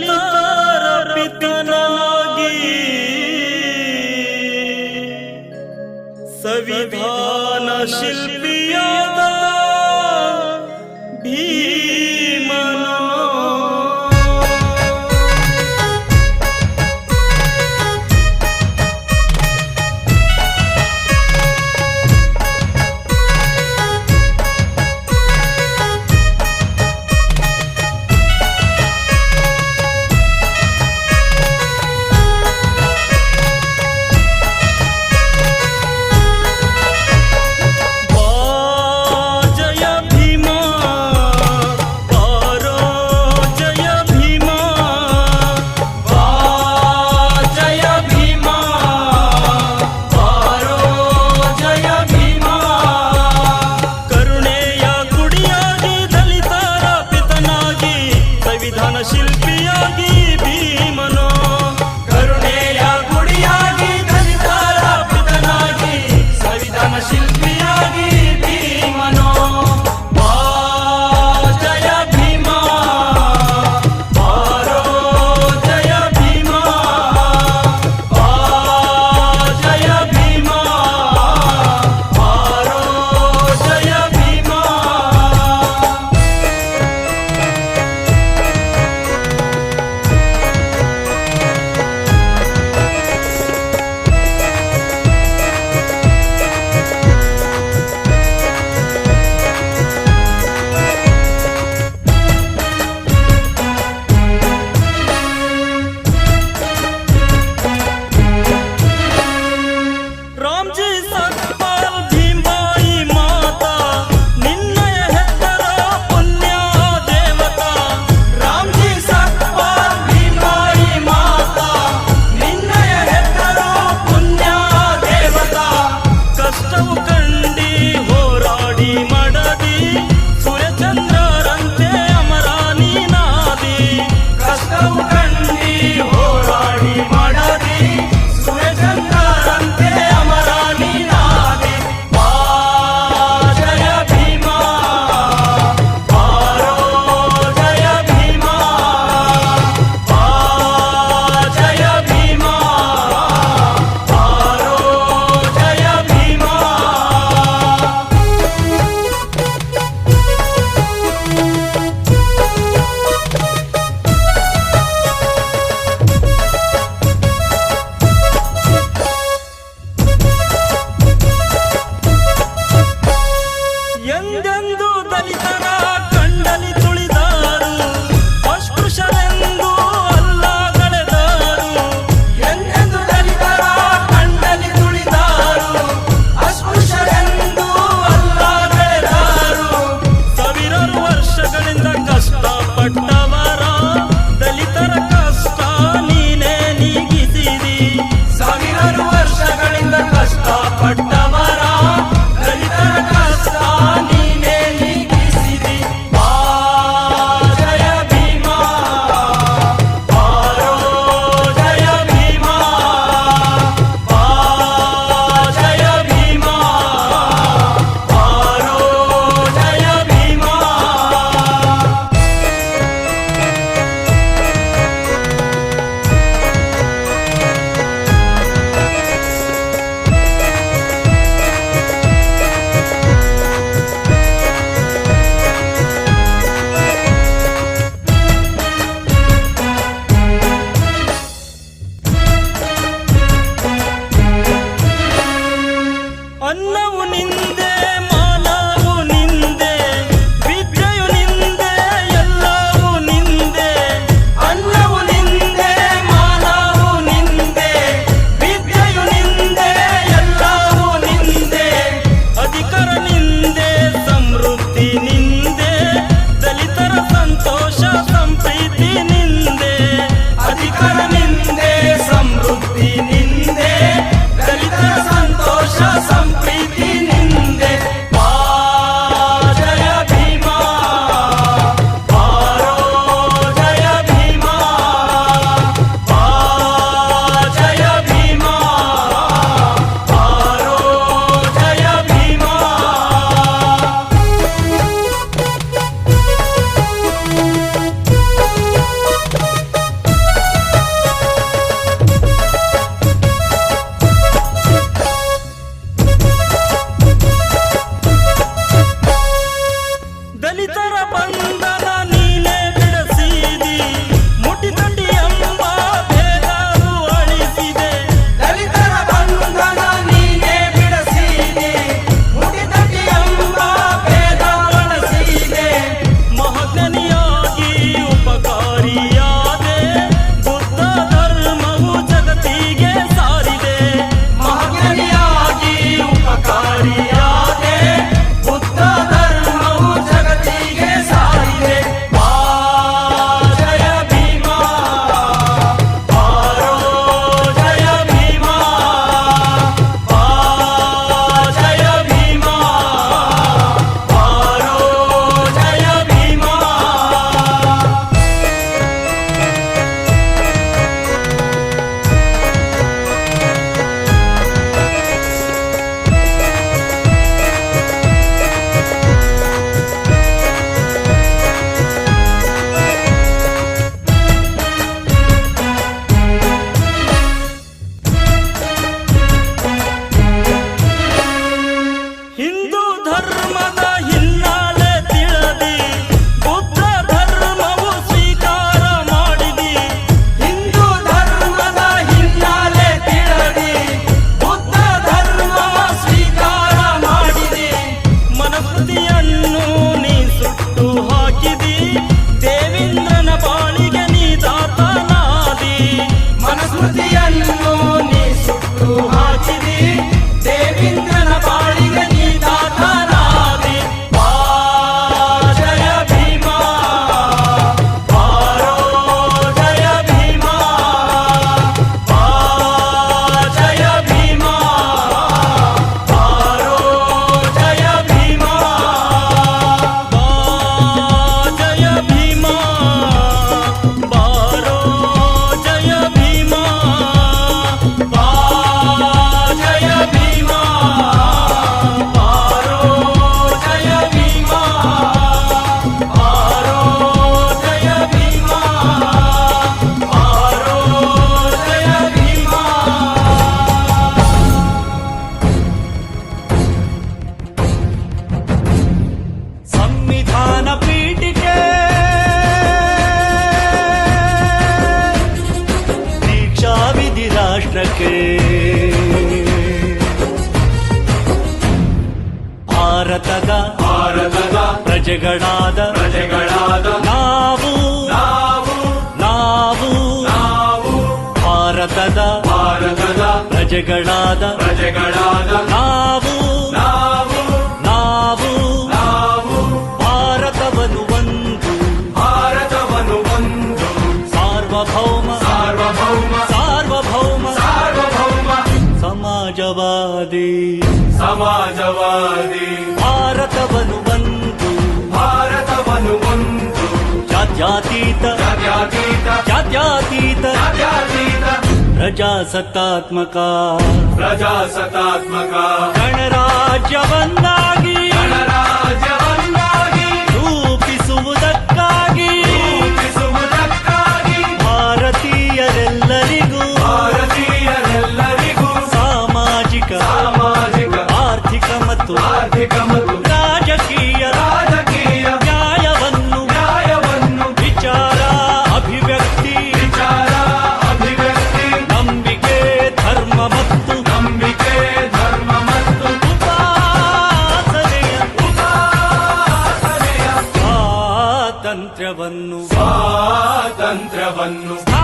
तो ಅನ್ನವು ಪ್ರಜೆಗಳಾದ ಪ್ರಜೆಗಳಾದ ನಾವು ನಾವು ನಾವು ನಾವು ಭಾರತವನ್ನು ಒಂದು ಭಾರತವನ್ನು ಒಂದು ಸಾರ್ವಭೌಮ ಸಾರ್ವಭೌಮ ಸಾರ್ವಭೌಮ ಸಾರ್ವಭೌಮ ಸಮಾಜವಾದಿ ಸಮಾಜವಾದಿ ಭಾರತವನ್ನು ಒಂದು ಭಾರತವನ್ನು ಒಂದು ಜಾತ್ಯತೀತ ಜಾತ್ಯತೀತ ಜಾತ್ಯಾತೀತ ಜಾತ್ಯತೀತ ಪ್ರಜಾಸತ್ತಾತ್ಮಕ ಪ್ರಜಾಸತ್ತಾತ್ಮಕ ಗಣರಾಜ್ಯವನ್ನಾಗಿ ಗಣರಾಜ್ಯವನ್ನಾಗಿ تغنوا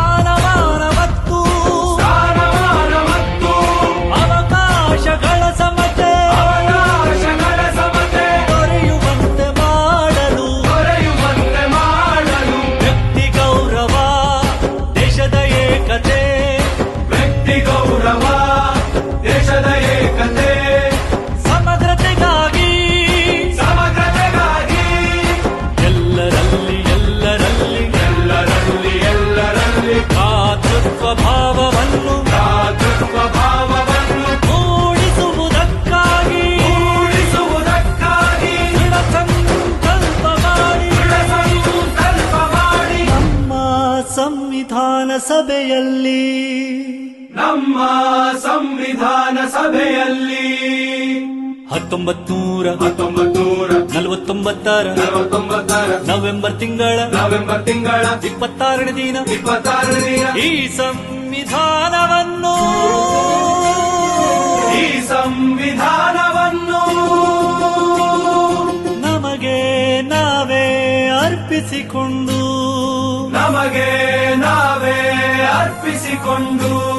ಸಭೆಯಲ್ಲಿ ಹತ್ತೊಂಬತ್ ನೂರ ಹತ್ತೊಂಬತ್ತು ನೂರ ನಲವತ್ತೊಂಬತ್ತರ. ನಲವತ್ತೊಂಬತ್ತರ. ನವೆಂಬರ್ ತಿಂಗಳ. ನವೆಂಬರ್ ತಿಂಗಳ. ಇಪ್ಪತ್ತಾರನೇ ದಿನ. ಇಪ್ಪತ್ತಾರನೇ ದಿನ. ಈ ಸಂವಿಧಾನವನ್ನು. ಈ ಸಂವಿಧಾನವನ್ನು. ನಮಗೆ ನಾವೇ ಅರ್ಪಿಸಿಕೊಂಡು. ನಮಗೆ ನಾವೇ ಅರ್ಪಿಸಿಕೊಂಡು.